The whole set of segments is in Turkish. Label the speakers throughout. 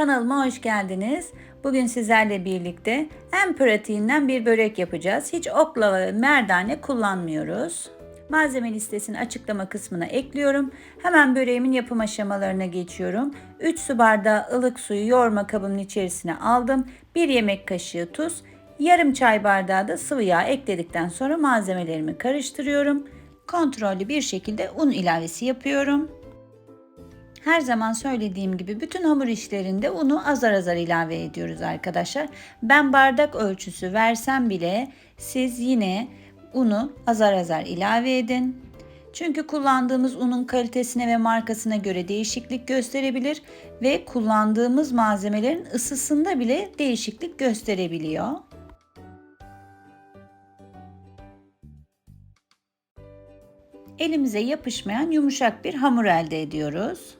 Speaker 1: Kanalıma hoş geldiniz. Bugün sizlerle birlikte en pratiğinden bir börek yapacağız. Hiç oklava ve merdane kullanmıyoruz. Malzeme listesini açıklama kısmına ekliyorum. Hemen böreğimin yapım aşamalarına geçiyorum. 3 su bardağı ılık suyu yoğurma kabımın içerisine aldım. 1 yemek kaşığı tuz, yarım çay bardağı da sıvı yağ ekledikten sonra malzemelerimi karıştırıyorum. Kontrollü bir şekilde un ilavesi yapıyorum. Her zaman söylediğim gibi bütün hamur işlerinde unu azar azar ilave ediyoruz arkadaşlar. Ben bardak ölçüsü versem bile siz yine unu azar azar ilave edin. Çünkü kullandığımız unun kalitesine ve markasına göre değişiklik gösterebilir ve kullandığımız malzemelerin ısısında bile değişiklik gösterebiliyor. Elimize yapışmayan yumuşak bir hamur elde ediyoruz.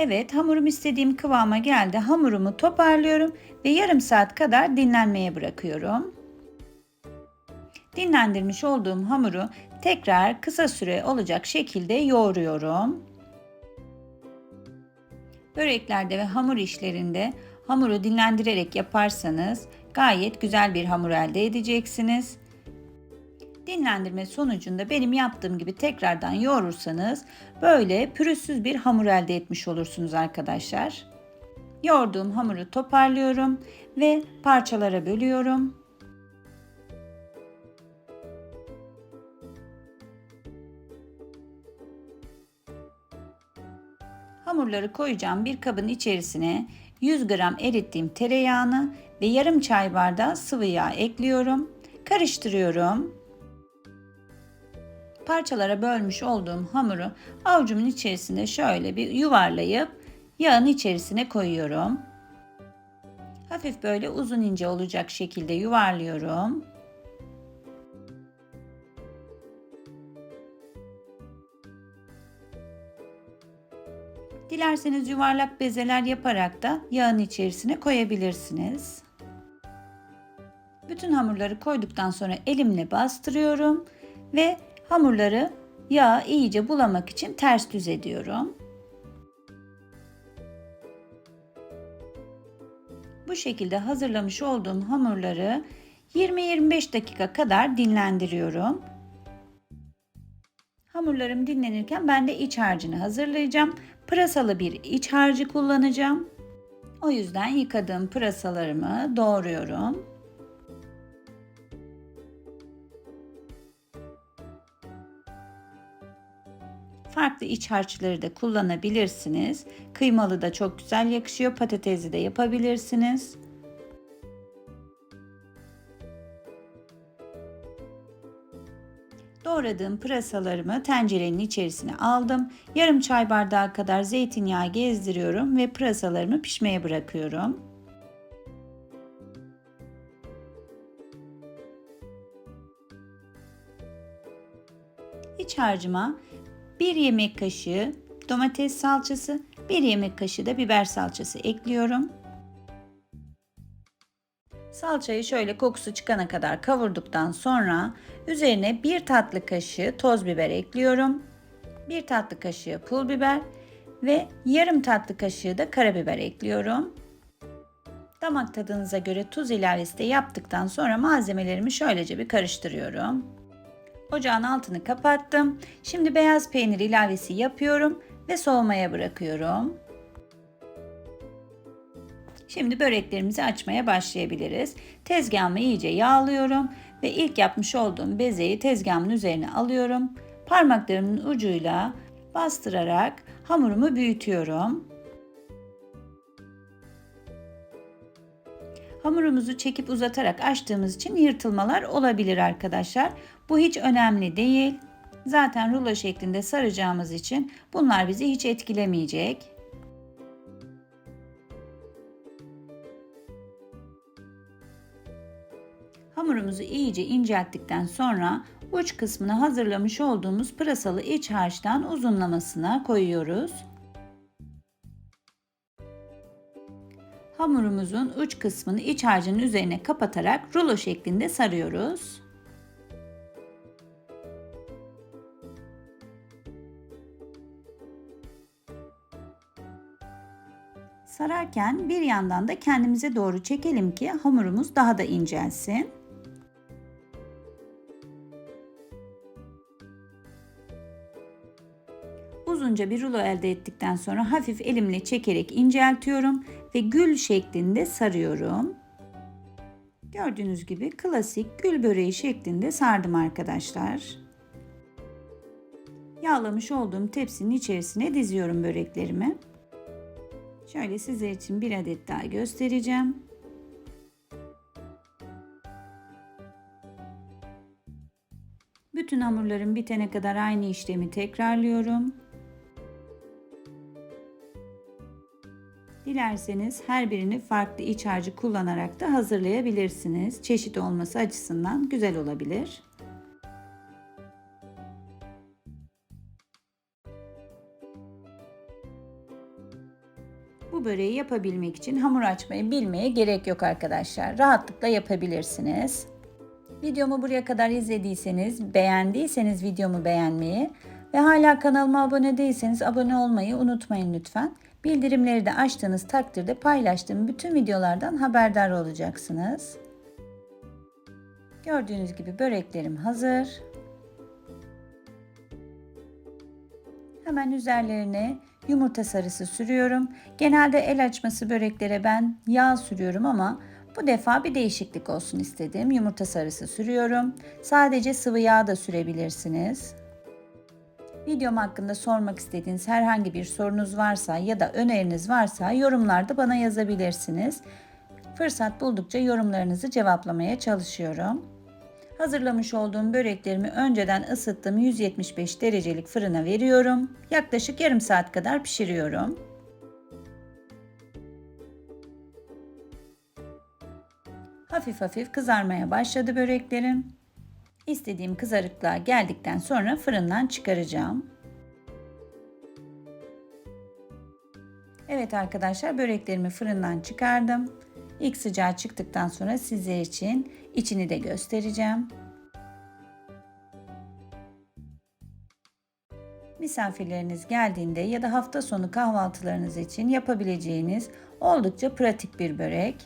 Speaker 1: Evet hamurum istediğim kıvama geldi. Hamurumu toparlıyorum ve yarım saat kadar dinlenmeye bırakıyorum. Dinlendirmiş olduğum hamuru tekrar kısa süre olacak şekilde yoğuruyorum. Böreklerde ve hamur işlerinde hamuru dinlendirerek yaparsanız gayet güzel bir hamur elde edeceksiniz. Dinlendirme sonucunda benim yaptığım gibi tekrardan yoğurursanız böyle pürüzsüz bir hamur elde etmiş olursunuz arkadaşlar. Yoğurduğum hamuru toparlıyorum ve parçalara bölüyorum. Hamurları koyacağım bir kabın içerisine 100 gram erittiğim tereyağını ve yarım çay bardağı sıvı yağ ekliyorum. Karıştırıyorum parçalara bölmüş olduğum hamuru avucumun içerisinde şöyle bir yuvarlayıp yağın içerisine koyuyorum. Hafif böyle uzun ince olacak şekilde yuvarlıyorum. Dilerseniz yuvarlak bezeler yaparak da yağın içerisine koyabilirsiniz. Bütün hamurları koyduktan sonra elimle bastırıyorum ve Hamurları yağ iyice bulamak için ters düz ediyorum. Bu şekilde hazırlamış olduğum hamurları 20-25 dakika kadar dinlendiriyorum. Hamurlarım dinlenirken ben de iç harcını hazırlayacağım. Pırasalı bir iç harcı kullanacağım. O yüzden yıkadığım pırasalarımı doğruyorum. Farklı iç harçları da kullanabilirsiniz. Kıymalı da çok güzel yakışıyor. Patatesli de yapabilirsiniz. Doğradığım pırasalarımı tencerenin içerisine aldım. Yarım çay bardağı kadar zeytinyağı gezdiriyorum ve pırasalarımı pişmeye bırakıyorum. İç harcıma 1 yemek kaşığı domates salçası, 1 yemek kaşığı da biber salçası ekliyorum. Salçayı şöyle kokusu çıkana kadar kavurduktan sonra üzerine 1 tatlı kaşığı toz biber ekliyorum. 1 tatlı kaşığı pul biber ve yarım tatlı kaşığı da karabiber ekliyorum. Damak tadınıza göre tuz ilavesi de yaptıktan sonra malzemelerimi şöylece bir karıştırıyorum. Ocağın altını kapattım. Şimdi beyaz peynir ilavesi yapıyorum ve soğumaya bırakıyorum. Şimdi böreklerimizi açmaya başlayabiliriz. Tezgahımı iyice yağlıyorum ve ilk yapmış olduğum bezeyi tezgahımın üzerine alıyorum. Parmaklarımın ucuyla bastırarak hamurumu büyütüyorum. Hamurumuzu çekip uzatarak açtığımız için yırtılmalar olabilir arkadaşlar. Bu hiç önemli değil. Zaten rulo şeklinde saracağımız için bunlar bizi hiç etkilemeyecek. Hamurumuzu iyice incelttikten sonra uç kısmını hazırlamış olduğumuz pırasalı iç harçtan uzunlamasına koyuyoruz. Hamurumuzun uç kısmını iç harcının üzerine kapatarak rulo şeklinde sarıyoruz. Sararken bir yandan da kendimize doğru çekelim ki hamurumuz daha da incelsin. Uzunca bir rulo elde ettikten sonra hafif elimle çekerek inceltiyorum ve gül şeklinde sarıyorum. Gördüğünüz gibi klasik gül böreği şeklinde sardım arkadaşlar. Yağlamış olduğum tepsinin içerisine diziyorum böreklerimi. Şöyle sizler için bir adet daha göstereceğim. Bütün hamurlarım bitene kadar aynı işlemi tekrarlıyorum. Dilerseniz her birini farklı iç harcı kullanarak da hazırlayabilirsiniz. Çeşit olması açısından güzel olabilir. Bu böreği yapabilmek için hamur açmayı bilmeye gerek yok arkadaşlar. Rahatlıkla yapabilirsiniz. Videomu buraya kadar izlediyseniz, beğendiyseniz videomu beğenmeyi ve hala kanalıma abone değilseniz abone olmayı unutmayın lütfen. Bildirimleri de açtığınız takdirde paylaştığım bütün videolardan haberdar olacaksınız. Gördüğünüz gibi böreklerim hazır. Hemen üzerlerine yumurta sarısı sürüyorum. Genelde el açması böreklere ben yağ sürüyorum ama bu defa bir değişiklik olsun istedim. Yumurta sarısı sürüyorum. Sadece sıvı yağ da sürebilirsiniz. Videom hakkında sormak istediğiniz herhangi bir sorunuz varsa ya da öneriniz varsa yorumlarda bana yazabilirsiniz. Fırsat buldukça yorumlarınızı cevaplamaya çalışıyorum. Hazırlamış olduğum böreklerimi önceden ısıttığım 175 derecelik fırına veriyorum. Yaklaşık yarım saat kadar pişiriyorum. Hafif hafif kızarmaya başladı böreklerim. İstediğim kızarıklığa geldikten sonra fırından çıkaracağım. Evet arkadaşlar böreklerimi fırından çıkardım. İlk sıcağı çıktıktan sonra sizler için içini de göstereceğim. Misafirleriniz geldiğinde ya da hafta sonu kahvaltılarınız için yapabileceğiniz oldukça pratik bir börek.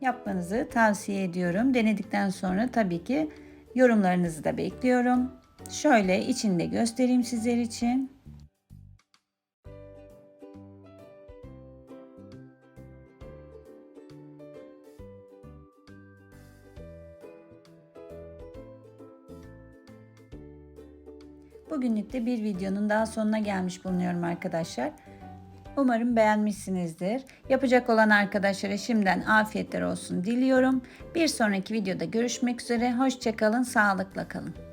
Speaker 1: Yapmanızı tavsiye ediyorum. Denedikten sonra tabii ki yorumlarınızı da bekliyorum. Şöyle içinde göstereyim sizler için. Bugünlük de bir videonun daha sonuna gelmiş bulunuyorum arkadaşlar. Umarım beğenmişsinizdir. Yapacak olan arkadaşlara şimdiden afiyetler olsun diliyorum. Bir sonraki videoda görüşmek üzere. Hoşçakalın, sağlıkla kalın.